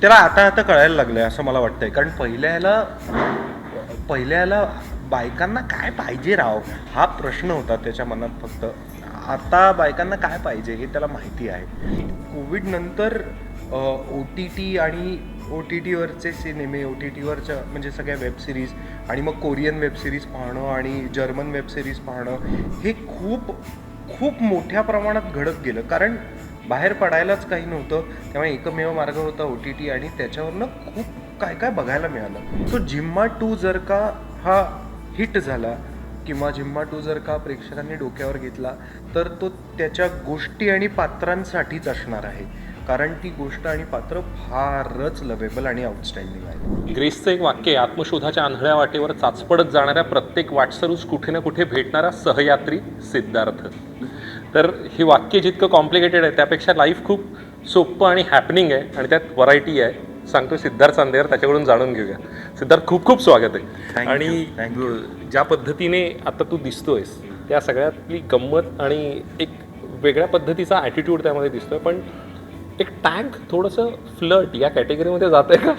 त्याला आता आता कळायला लागलंय असं मला वाटतंय. कारण पहिल्याला पहिल्याला बायकांना काय पाहिजे राव? हा प्रश्न होता त्याच्या मनात फक्त. आता बायकांना काय पाहिजे हे त्याला माहिती आहे. कोविड नंतर ओ टी टी आणि ओ टी टीवरचे सिनेमे ओ टी टीवरच्या म्हणजे सगळ्या वेब सिरीज आणि मग कोरियन वेबसिरीज पाहणं आणि जर्मन वेब सिरीज पाहणं हे खूप खूप मोठ्या प्रमाणात घडत गेलं. कारण बाहेर पडायलाच काही नव्हतं. त्यामुळे एकमेव मार्ग होता ओ टी टी आणि त्याच्यावरनं खूप काय काय बघायला मिळालं. सो जिम्मा टू जर का हा हिट झाला किंवा जिम्मा टू जर का प्रेक्षकांनी डोक्यावर घेतला तर तो त्याच्या गोष्टी आणि पात्रांसाठीच असणार आहे. कारण ती गोष्ट आणि पात्र फारच लवेबल आणि आउटस्टँडिंग आहे ग्रेसचं एक वाक्य आहे आत्मशोधाच्या आंधळ्या वाटेवर चाचपडत जाणाऱ्या प्रत्येक वाटसरूस कुठे ना कुठे भेटणारा सहयात्री सिद्धार्थ. तर हे वाक्य जितकं कॉम्प्लिकेटेड आहे त्यापेक्षा लाईफ खूप सोपं आणि हॅपनिंग आहे आणि त्यात व्हरायटी आहे. सांगतो सिद्धार्थ चांदेकर त्याच्याकडून जाणून घेऊया. सिद्धार्थ खूप खूप स्वागत आहे. आणि. ज्या पद्धतीने आता तू दिसतोयस त्या सगळ्यातली गंमत आणि एक वेगळ्या पद्धतीचा ॲटिट्यूड त्यामध्ये दिसतोय. पण एक टँक थोडंसं फ्लट या कॅटेगरीमध्ये जात आहे का.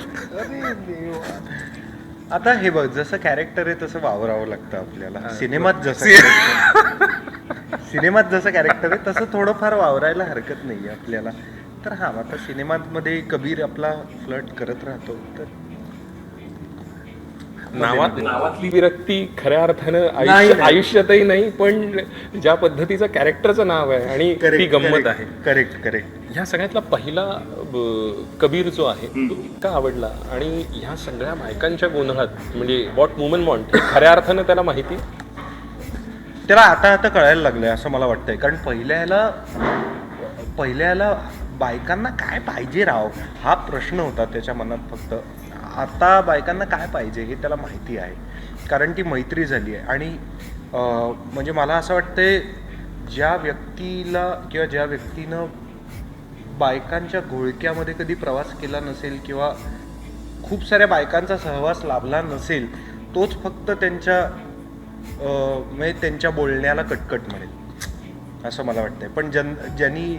आता हे बघ जसं कॅरेक्टर आहे तसं वावरावं लागतं आपल्याला. सिनेमात जसं सिनेमात जसं कॅरेक्टर आहे तसं थोडंफार वावरायला हरकत नाही आपल्याला. तर हा आता सिनेमामध्ये कबीर आपला फ्लट करत राहतो तर नावात नावातली विरक्ती खऱ्या अर्थानं आयुष्य. आयुष्यातही नाही पण ज्या पद्धतीचं कॅरेक्टरचं नाव आहे आणि ती गंमत आहे. करेक्ट करेक्ट ह्या सगळ्यातला पहिला कबीर जो आहे तो इतका आवडला. आणि ह्या सगळ्या बायकांच्या गोंधळात म्हणजे वॉट वुमन वॉन्ट खऱ्या अर्थानं त्याला माहिती त्याला आता आता कळायला लागलंय असं मला वाटतंय. कारण पहिल्याला पहिल्याला बायकांना काय पाहिजे राव? हा प्रश्न होता त्याच्या मनात फक्त. आता बायकांना काय पाहिजे हे त्याला माहिती आहे. कारण ती मैत्री झाली आहे. आणि म्हणजे मला असं वाटतंय ज्या व्यक्तीला किंवा ज्या व्यक्तीनं बायकांच्या घोळक्यामध्ये कधी प्रवास केला नसेल किंवा खूप साऱ्या बायकांचा सहवास लाभला नसेल तोच फक्त त्यांच्या म्हणजे त्यांच्या बोलण्याला कटकट म्हणेल असं मला वाटतंय. पण जन ज्यांनी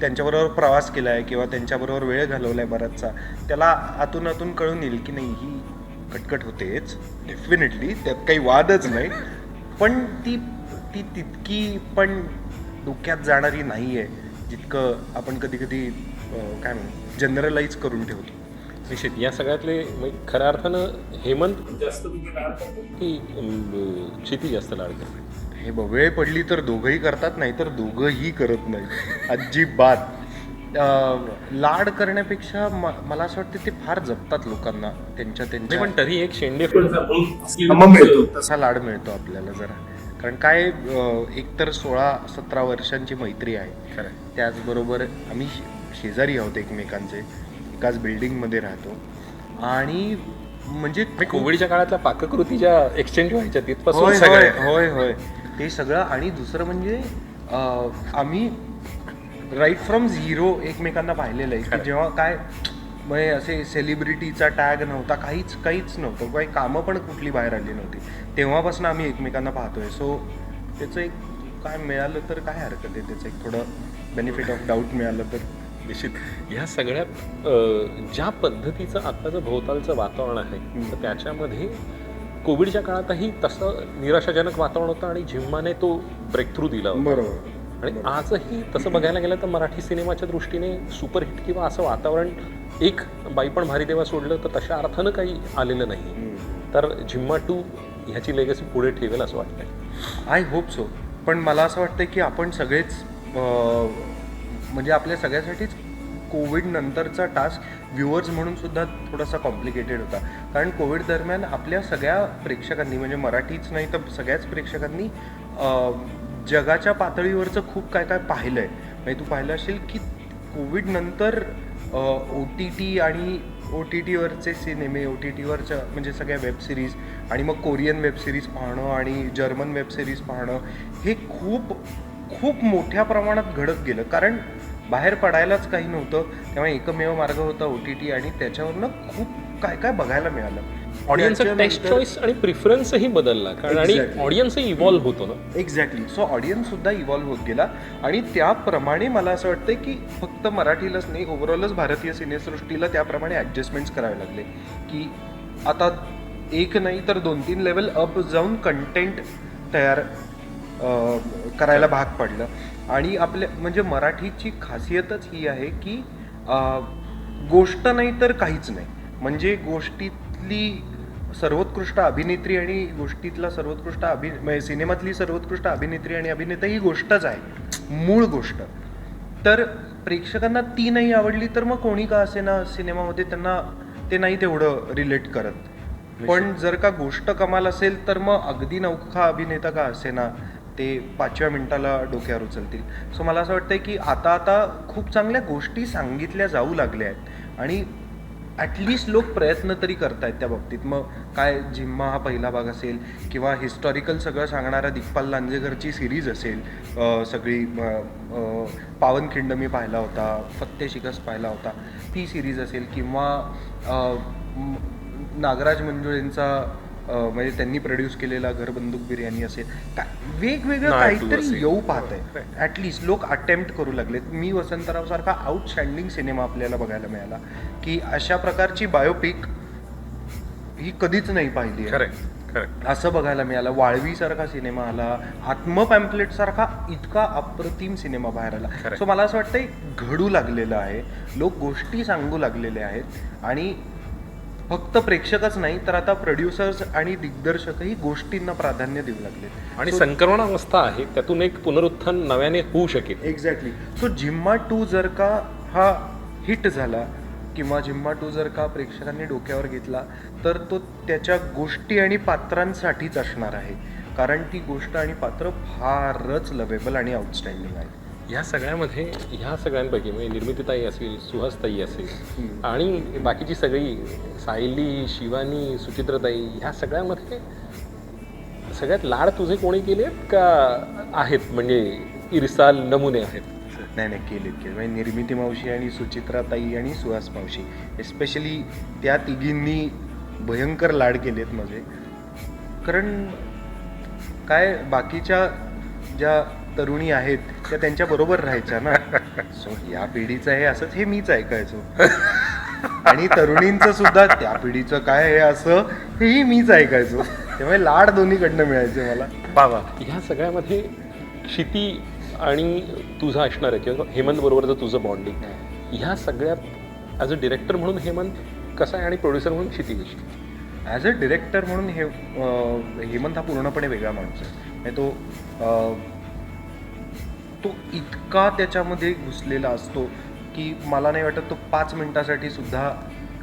त्यांच्याबरोबर प्रवास केला आहे किंवा त्यांच्याबरोबर वेळ घालवला आहे बराचसा त्याला आतून आतून कळून येईल की नाही ही कटकट होतेच. डेफिनेटली त्यात काही वादच नाही. पण ती ती तितकी पण डोक्यात जाणारी नाही आहे जितकं आपण कधी कधी काय म्हणू जनरलाइज करून ठेवतो. निश्चित. या सगळ्यातले म्हणजे खऱ्या अर्थानं हेमंत जास्त की क्षिती जास्त लाड करते. हे बघ वेळ पडली तर दोघंही करतात नाही तर दोघंही करत नाही अजिबात. लाड करण्यापेक्षा मला असं वाटतं ते फार जपतात लोकांना त्यांच्या त्यांच्या पण तरी एक शेंडे तसा लाड मिळतो आपल्याला जरा. कारण काय एकतर सोळा सतरा वर्षांची मैत्री आहे. खरं त्याचबरोबर आम्ही शेजारी आहोत एकमेकांचे. एकाच बिल्डिंगमध्ये राहतो. आणि म्हणजे कोविडच्या काळातल्या पाककृती ज्या एक्सचेंज व्हायच्या तिथपासून होय सगळे. होय होय ते सगळं आणि दुसरं म्हणजे आम्ही राईट फ्रॉम झिरो एकमेकांना पाहिलेलं आहे. की जेव्हा काय म्हणजे असे सेलिब्रिटीचा टॅग नव्हता काहीच काहीच नव्हतं. काही कामं पण कुठली बाहेर आली नव्हती. तेव्हापासून आम्ही एकमेकांना पाहतोय. सो त्याचं एक काय मिळालं तर काय हरकत आहे? त्याचं एक थोडं बेनिफिट ऑफ डाऊट मिळालं तर? निश्चित. ह्या सगळ्यात अं, ज्या पद्धतीचं आत्ताचं भोवतालचं वातावरण आहे तर त्याच्यामध्ये कोविडच्या काळातही तसं निराशाजनक वातावरण होतं आणि झिम्माने तो ब्रेक थ्रू दिला बरोबर. आणि आजही तसं बघायला गेलं तर मराठी सिनेमाच्या दृष्टीने सुपरहिट किंवा असं वातावरण एक बाई पण भारी देवा सोडलं तर तशा अर्थानं काही आलेलं नाही तर झिम्मा टू ह्याची लेगसी पुढे ठेवेल असं वाटतंय. आय होप सो पण मला असं वाटतं की आपण सगळेच म्हणजे आपल्या सगळ्यासाठीच कोविड नंतरचा टास्क व्ह्युअर्स म्हणून सुद्धा थोडासा कॉम्प्लिकेटेड होता. कारण कोविड दरम्यान आपल्या सगळ्या प्रेक्षकांनी म्हणजे मराठीच नाही तर सगळ्याच प्रेक्षकांनी जगाच्या पातळीवरचं खूप काय काय पाहिलं आहे म्हणजे तू पाहिलं असेल की कोविड नंतर ओ टी टी आणि ओ टी टीवरचे सिनेमे ओ टी टीवरच्या म्हणजे सगळ्या वेब सिरीज आणि मग कोरियन वेब सिरीज पाहणं आणि जर्मन वेब सिरीज पाहणं हे खूप खूप मोठ्या प्रमाणात घडत गेलं. कारण बाहेर पडायलाच काही नव्हतं. त्यामुळे एकमेव मार्ग होता ओ टी टी आणि त्याच्यावरनं खूप काय काय बघायला मिळालं. ऑडियन्सचा टेस्ट चॉईस आणि प्रिफरन्सही बदलला. कारण आणि. ऑडियन्सही इव्हॉल्व्ह होतो ना. एक्झॅक्टली सो ऑडियन्स सुद्धा इव्हॉल्व्ह होत गेला. आणि त्याप्रमाणे मला असं वाटतं की फक्त मराठीलाच नाही ओव्हरऑलच भारतीय सिनेसृष्टीला त्याप्रमाणे ॲडजस्टमेंट्स करावे लागले. की आता एक नाही तर दोन तीन लेवल अप जाऊन कंटेंट तयार करायला भाग पडलं. आणि आपल्या म्हणजे मराठीची खासियतच ही आहे की गोष्ट नाही तर काहीच नाही. म्हणजे गोष्टीतली सर्वोत्कृष्ट अभिनेत्री आणि गोष्टीतला सर्वोत्कृष्ट अभि म्हणजे सिनेमातली सर्वोत्कृष्ट अभिनेत्री आणि अभिनेता ही गोष्टच आहे. मूळ गोष्ट. तर प्रेक्षकांना ती नाही आवडली तर मग कोणी का असे ना सिनेमामध्ये त्यांना ते नाही तेवढं रिलेट करत. पण जर का गोष्ट कमाल असेल तर मग अगदी नौखा अभिनेता का असे ना ते पाचव्या मिनिटाला डोक्यावर उचलतील. सो मला असं वाटतं की आता आता खूप चांगल्या गोष्टी सांगितल्या जाऊ लागल्या आहेत. आणि ॲटलिस्ट लोक प्रयत्न तरी करतायत त्या बाबतीत. मग काय जिम्मा हा पहिला भाग असेल किंवा हिस्टॉरिकल सगळं सांगणारा दिग्पाल लांजेकरची सिरीज असेल सगळी पावनखिंड मी पाहिला होता फत्ते शिकस पाहिला होता ती सिरीज असेल किंवा नागराज मंजुळेंचा म्हणजे त्यांनी प्रोड्यूस केलेला घर बंदूक बिर्याणी असेल. काय वेगवेगळं काहीतरी. येऊ पाहत आहे ॲटलिस्ट लोक अटेम्प्ट करू लागलेत. मी वसंतराव सारखा आउटस्टँडिंग सिनेमा आपल्याला बघायला मिळाला की अशा प्रकारची बायोपिक ही कधीच नाही पाहिली आहे. असं बघायला मिळालं. वाळवी सारखा सिनेमा आला आत्म पॅम्पलेट सारखा इतका अप्रतिम सिनेमा बाहेर आला. सो मला असं वाटतं घडू लागलेलं आहे. लोक गोष्टी सांगू लागलेले आहेत. आणि फक्त प्रेक्षकच नाही तर आता प्रोड्युसर्स आणि दिग्दर्शकही गोष्टींना प्राधान्य देऊ लागलेत. आणि संक्रमणावस्था आहे त्यातून एक पुनरुत्थान नव्याने होऊ शकेल. एक्झॅक्टली सो जिम्मा टू जर का हा हिट झाला किंवा जिम्मा टू जर का प्रेक्षकांनी डोक्यावर घेतला तर तो त्याच्या गोष्टी आणि पात्रांसाठीच असणार आहे. कारण ती गोष्ट आणि पात्र फारच लवेबल आणि आउटस्टँडिंग आहे ह्या सगळ्यामध्ये ह्या सगळ्यांपैकी म्हणजे निर्मितीताई असेल सुहासताई असेल आणि बाकीची सगळी सायली शिवानी सुचित्रताई ह्या सगळ्यामध्ये सगळ्यात लाड तुझे कोणी केलेत का आहेत? म्हणजे इरसाल नमुने आहेत. नाही नाही केलेत केले म्हणजे निर्मिती मावशी आणि सुचित्राताई आणि सुहास मावशी एस्पेशली त्या तिघींनी भयंकर लाड केलेत माझे. कारण काय बाकीच्या ज्या तरुणी आहेत त्या त्यांच्या बरोबर राहायच्या ना. सो या पिढीचं हे असंच हे मीच ऐकायचो. आणि तरुणींचं सुद्धा त्या पिढीचं काय आहे असं हेही मीच ऐकायचो. त्यामुळे लाड दोन्हीकडनं मिळायचे मला. बाबा ह्या सगळ्यामध्ये क्षिती आणि तुझा असणार आहे किंवा हेमंत बरोबरचं तुझं बॉन्डिंग ह्या सगळ्यात ॲज अ डिरेक्टर म्हणून हेमंत कसा आहे आणि प्रोड्युसर म्हणून क्षिती कशी? ॲज अ डिरेक्टर म्हणून हे हेमंत हा पूर्णपणे वेगळा माणूस आहे. म्हणजे तो तो इतका त्याच्यामध्ये घुसलेला असतो की मला नाही वाटत तो पाच मिनटासाठी सुद्धा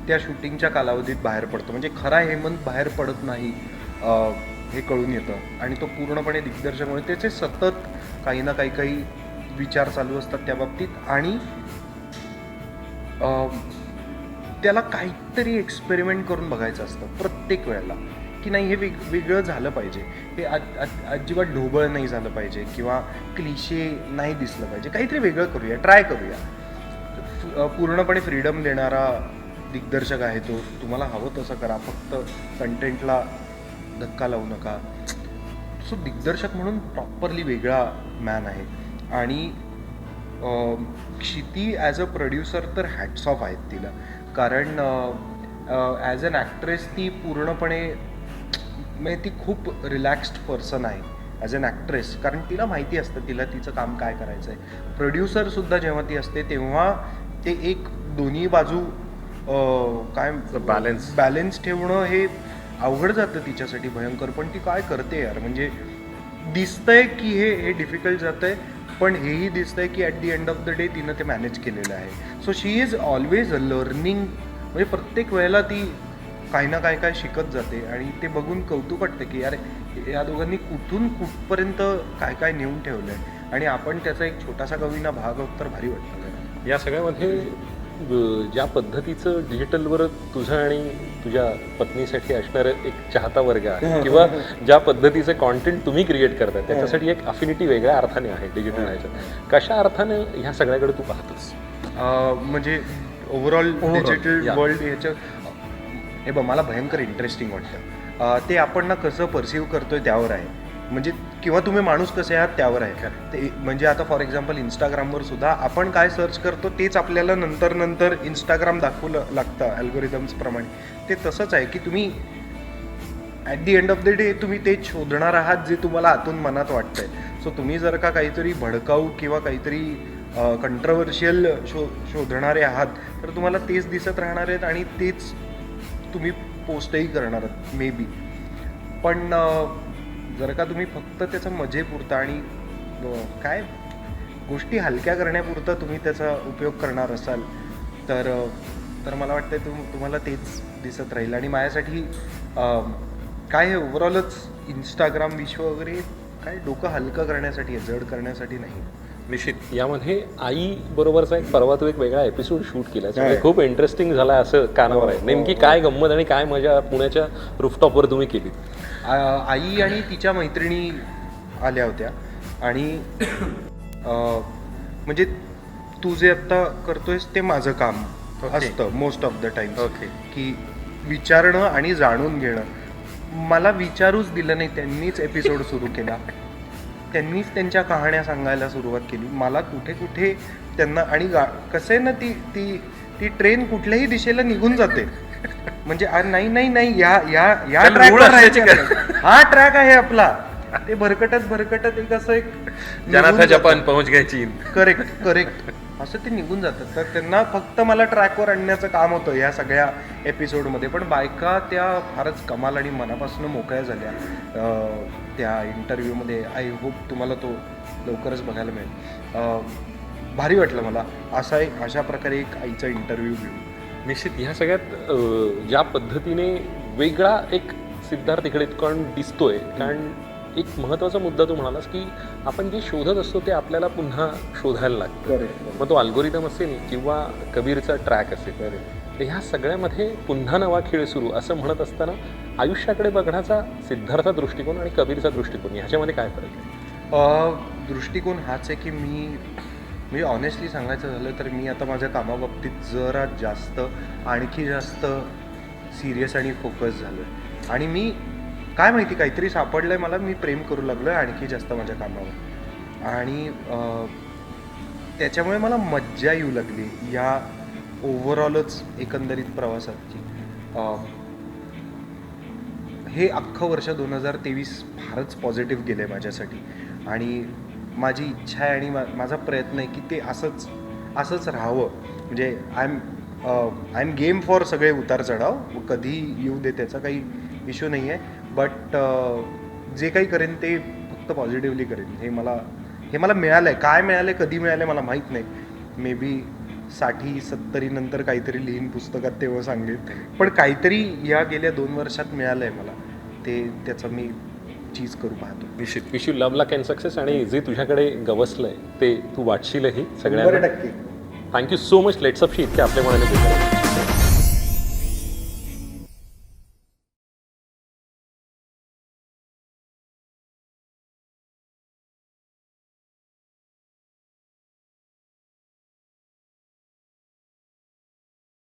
त्या शूटिंगच्या कालावधीत बाहेर पडतो. म्हणजे खरा हेमंत बाहेर पडत नाही हे कळून येतं. आणि तो पूर्णपणे दिग्दर्शकामुळे त्याचे सतत काही ना काही काही विचार चालू असतात त्या बाबतीत. आणि त्याला काहीतरी एक्सपेरिमेंट करून बघायचं असतं प्रत्येक वेळेला. की नाही हे वेग वेगळं झालं पाहिजे. हे अजिबात ढोबळ नाही झालं पाहिजे किंवा क्लिशे नाही दिसलं पाहिजे. काहीतरी वेगळं करूया ट्राय करूया. पूर्णपणे फ्रीडम देणारा दिग्दर्शक आहे तो. तुम्हाला हवं तसं करा. फक्त कंटेंटला धक्का लावू नका. सो दिग्दर्शक म्हणून प्रॉपरली वेगळा मॅन आहे. आणि क्षिती ॲज अ प्रोड्युसर तर हॅट्स ऑफ आहेत तिला. कारण ॲज अन ॲक्ट्रेस ती पूर्णपणे म्हणजे ती खूप रिलॅक्स्ड पर्सन आहे ॲज अन ॲक्ट्रेस कारण तिला माहिती असतं तिला तिचं काम काय करायचं आहे प्रोड्युसरसुद्धा जेव्हा ती असते तेव्हा ते एक दोन्ही बाजू अं, काय Balance. बॅलेन्स ठेवणं हे अवघड जातं तिच्यासाठी भयंकर. पण ती काय करते यार? म्हणजे दिसतंय की हे हे डिफिकल्ट जातंय पण हेही दिसतंय की at the end of the day तिनं ते मॅनेज केलेलं आहे. So she is always learning म्हणजे प्रत्येक वेळेला ती काही ना काय काय शिकत जाते आणि ते बघून कौतुक वाटतं की यार या दोघांनी कुठून कुठपर्यंत काय काय नेऊन ठेवलं आहे आणि आपण त्याचा एक छोटासा कवीना भाग आहोत तर भारी वाटतं. या सगळ्यामध्ये ज्या पद्धतीचं डिजिटलवर तुझं आणि तुझ्या पत्नीसाठी असणारं एक चाहता वर्ग आहे किंवा ज्या पद्धतीचं कॉन्टेंट तुम्ही क्रिएट करताय त्याच्यासाठी एक अफिनिटी वेगळ्या अर्थाने आहे डिजिटल ह्याच्यात. कशा अर्थाने ह्या सगळ्याकडे तू पाहतोस? म्हणजे ओव्हरऑल डिजिटल. वर्ल्ड ह्याच्या हे बघ मला भयंकर इंटरेस्टिंग वाटतं. ते आपण ना कसं परसिव्ह करतोय त्यावर आहे. म्हणजे किंवा तुम्ही माणूस कसे आहात त्यावर आहे. ते म्हणजे आता फॉर एक्झाम्पल इंस्टाग्रामवर सुद्धा आपण काय सर्च करतो तेच आपल्याला नंतर नंतर इंस्टाग्राम दाखवू ल- लागतं अल्गोरिदम्स प्रमाणे. ते तसंच आहे की तुम्ही at the end of the day तुम्ही तेच शोधणार आहात जे तुम्हाला आतून मनात वाटतंय. सो तुम्ही जर का काहीतरी भडकाऊ किंवा काहीतरी कंट्रवर्शियल शो शोधणारे आहात तर तुम्हाला तेच दिसत राहणार आहेत आणि तेच तुम्ही पोस्टही करणार आहात मे बी पण जर का तुम्ही फक्त त्याचं मजेपुरता आणि काय गोष्टी हलक्या करण्यापुरता तुम्ही त्याचा उपयोग करणार असाल तर तर मला वाटतं तुम तुम्हाला तेच दिसत राहील. आणि माझ्यासाठी काय हे ओव्हरऑलच इंस्टाग्राम विश्व वगैरे काय डोकं हलकं करण्यासाठी आहे जड करण्यासाठी नाही. निश्चित. यामध्ये आई बरोबरचा एक परवा तो एक वेगळा एपिसोड शूट केला काय? खूप इंटरेस्टिंग झाला असं कानावर आहे. नेमकी काय गंमत आणि काय मजा पुण्याच्या रूफटॉपवर तुम्ही केली? आई आणि तिच्या मैत्रिणी आल्या होत्या. आणि म्हणजे तू जे आत्ता करतोयस ते माझं काम. असतं most of the time Okay. की विचारणं आणि जाणून घेणं. मला विचारूच दिलं नाही त्यांनीच एपिसोड सुरू केला. त्यांनीच त्यांच्या कहाण्या सांगायला सुरुवात केली. मला कुठे कुठे त्यांना आणि गा कसं आहे ना ती ती ती ट्रेन कुठल्याही दिशेला निघून जाते. म्हणजे नाही नाही नाही या या या. हा ट्रॅक आहे आपला. ते भरकटत भरकटत एक असं एक जपान पहुंच गए चीन. करेक्ट करेक्ट असं ते निघून जातात. तर त्यांना फक्त मला ट्रॅकवर आणण्याचं काम होतं ह्या सगळ्या एपिसोडमध्ये. पण बायका त्या फारच कमाल आणि मनापासून मोकळ्या झाल्या. त्या इंटरव्ह्यूमध्ये. आय होप तुम्हाला तो लवकरच बघायला मिळेल. भारी वाटलं मला. असा एक अशा प्रकारे एक आईचा इंटरव्ह्यू घेऊन. निश्चित. ह्या सगळ्यात ज्या पद्धतीने वेगळा एक सिद्धार्थ इकडे कारण दिसतोय. कारण एक महत्त्वाचा मुद्दा तू म्हणालास की आपण जे शोधत असतो ते आपल्याला पुन्हा शोधायला लागतं. मग तो अल्गोरिदम असेल किंवा कबीरचा ट्रॅक असेल तर ह्या सगळ्यामध्ये पुन्हा नवा खेळ सुरू असं म्हणत असताना आयुष्याकडे बघण्याचा सिद्धार्थ दृष्टिकोन आणि कबीरचा दृष्टिकोन ह्याच्यामध्ये काय फरक आहे? दृष्टिकोन हाच आहे की मी म्हणजे ऑनेस्टली सांगायचं झालं तर मी आता माझ्या कामाबाबतीत जरा जास्त आणखी जास्त सिरियस आणि फोकस झालो आणि मी काय माहिती काहीतरी सापडलं आहे मला मी प्रेम करू लागलो आहे आणखी जास्त माझ्या कामावर. आणि त्याच्यामुळे मला मज्जा येऊ लागली या ओव्हरऑलच एकंदरीत प्रवासाची. हे अख्खं वर्ष दोन हजार तेवीस फारच पॉझिटिव्ह गेलं आहे माझ्यासाठी. आणि माझी इच्छा आहे आणि मा माझा प्रयत्न आहे की ते असंच असंच राहावं. म्हणजे I am I am game for सगळे उतार चढाव. कधी येऊ दे त्याचा काही इश्यू नाही आहे बट जे काही करेन ते फक्त पॉझिटिव्हली करेन. हे मला हे मला मिळालं आहे काय मिळालं आहे कधी मिळालं आहे मला माहीत नाही. मे बी साठी सत्तरी नंतर काहीतरी लिहीन पुस्तकात तेव्हा सांगेन. पण काहीतरी या गेल्या दोन वर्षात मिळालं आहे मला. ते त्याचं मी चीज करू पाहतो. निश्चित wish you love luck and success आणि जे तुझ्याकडे गवसलंय ते तू वाटशीलही सगळ्यांना टक्के थँक्यू सो मच लेट्सअपशी इतके आपल्या मनाने